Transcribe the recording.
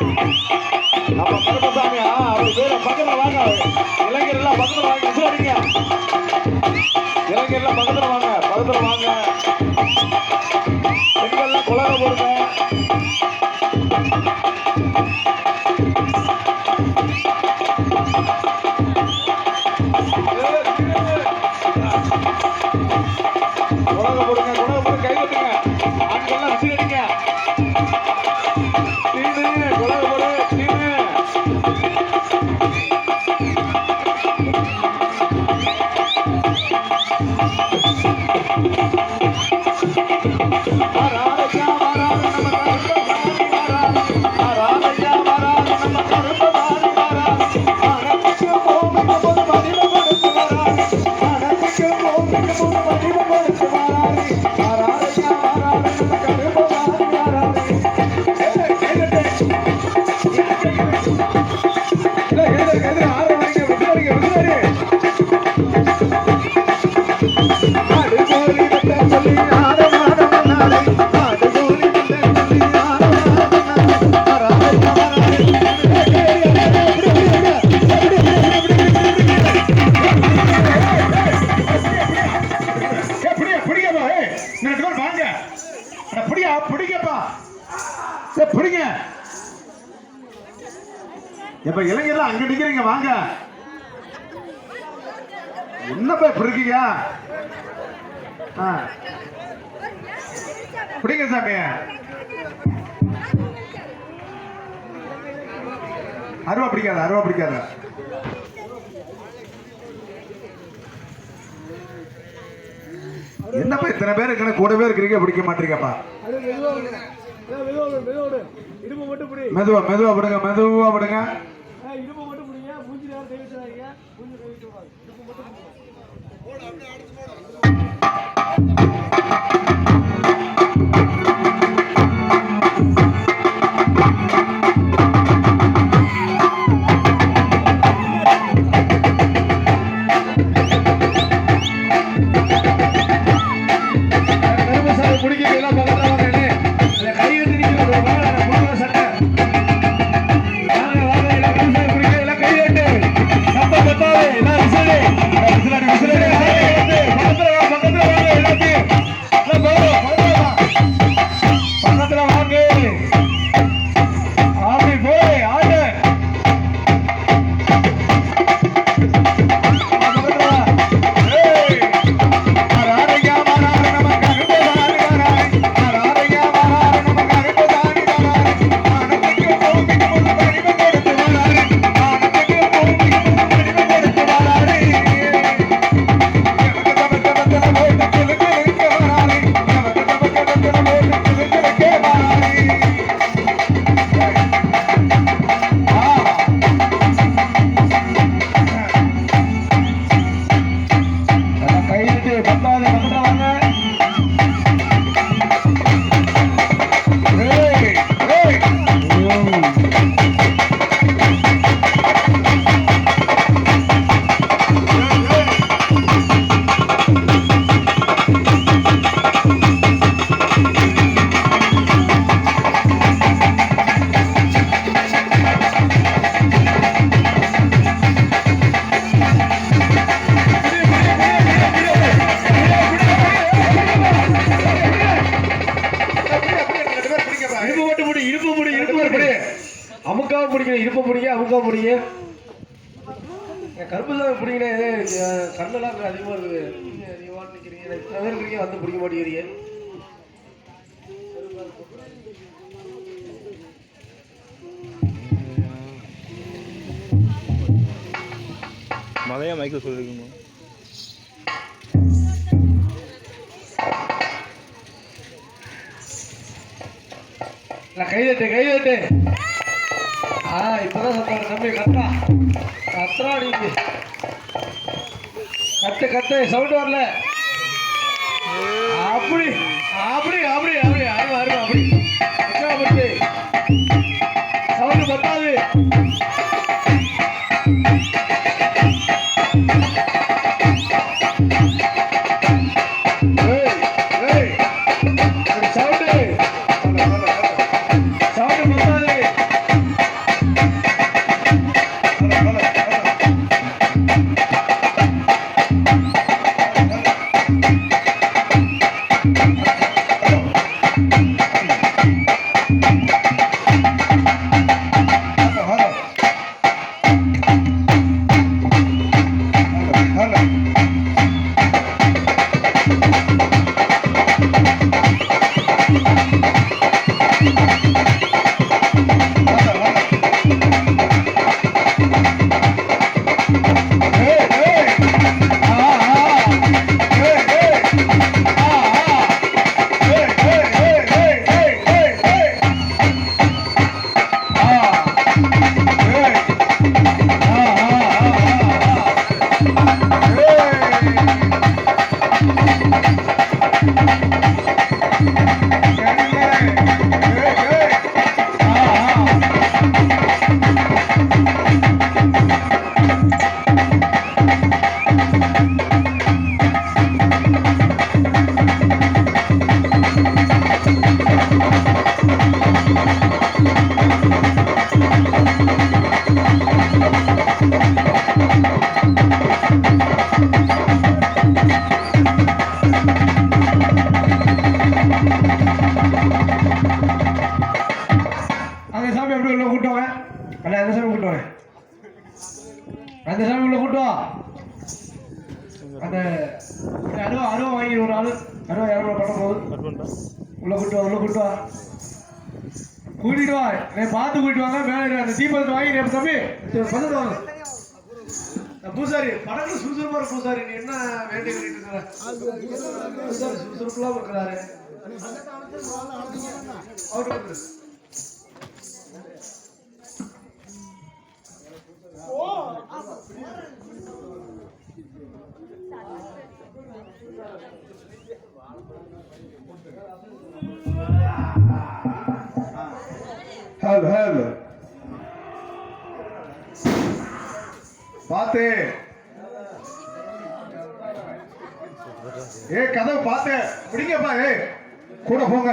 நம்ம பரமசாமியா அவர் பேரை பக்கத்தில் வாங்க. இளைஞர்லாம் பக்கத்தில் வாங்க. விசாரிங்க ரெண்டு பேர் வாங்க பிடியா பிடிங்கப்பா. சரி பிடிங்க. இப்ப இளைஞர்லாம் அங்க நிக்கிறீங்க வாங்க. என்னப்பா இப்படி இருக்கீங்க? பிடிங்க சாமி அருவா பிடிக்காத அருவா பிடிக்காத. என்னப்பா இத்தனை பேர் இருக்கிற கூடவே இருக்கிறீங்க? பிடிக்க மாட்டீங்கப்பா. மெதுவா மெதுவா விடுங்க மெதுவா விடுங்க. எவ்வளோ பிடிக்கணும். இருப்ப பிடிங்க அமுக்கா பிடிங்க என் கரும்பு தான் பிடிங்கினேன் கண்ணெல்லாம் அதிகமாக இருக்குது அதிகமாக நிற்கிறீங்க தவிர்க்கிறீங்க வந்து பிடிக்க மாட்டேங்கிறீங்க. மழையா மைக்கில் சொல்லிருக்கீங்க. கைதட்டு கைதட்டு ஆ இப்பதான் சொன்னாங்க தம்பி கத்தா கத்துறா நீங்க கத்து கத்து. சவுண்ட் வரல. அப்படி அப்படி அப்படி அப்படி அருவா அருவா அப்படி சவுண்ட் பத்தாது. அந்த சாமி எப்படி உள்ள கூட்டுவாங்க அல்ல அந்த சாமி கூட்டுவாங்க அந்த சாமி உள்ள கூட்டுவோம் அந்த அருவா அருவா ஒரு ஆள். அருவா யாரும் பண்ண போகுது. உள்ள கூட்டுவா உள்ள கூட்டுவா கூட்டிட்டு வா. பார்த்து கூட்டிட்டு வாங்க. வேலை அந்த தீபத்தை வாங்கி தம்பி பசங்க பூசாரி படகு சுறுசுறுப்பா இருக்கு பூசாரி நீ என்ன வேண்டி இருக்கிற பூசாரி சுறுசுறுப்புலாம் இருக்கிறாரு அவுட் பாத்து. ஏ கதவு பாத்து. பிடிங்கப்பா ஏ கூட போங்க.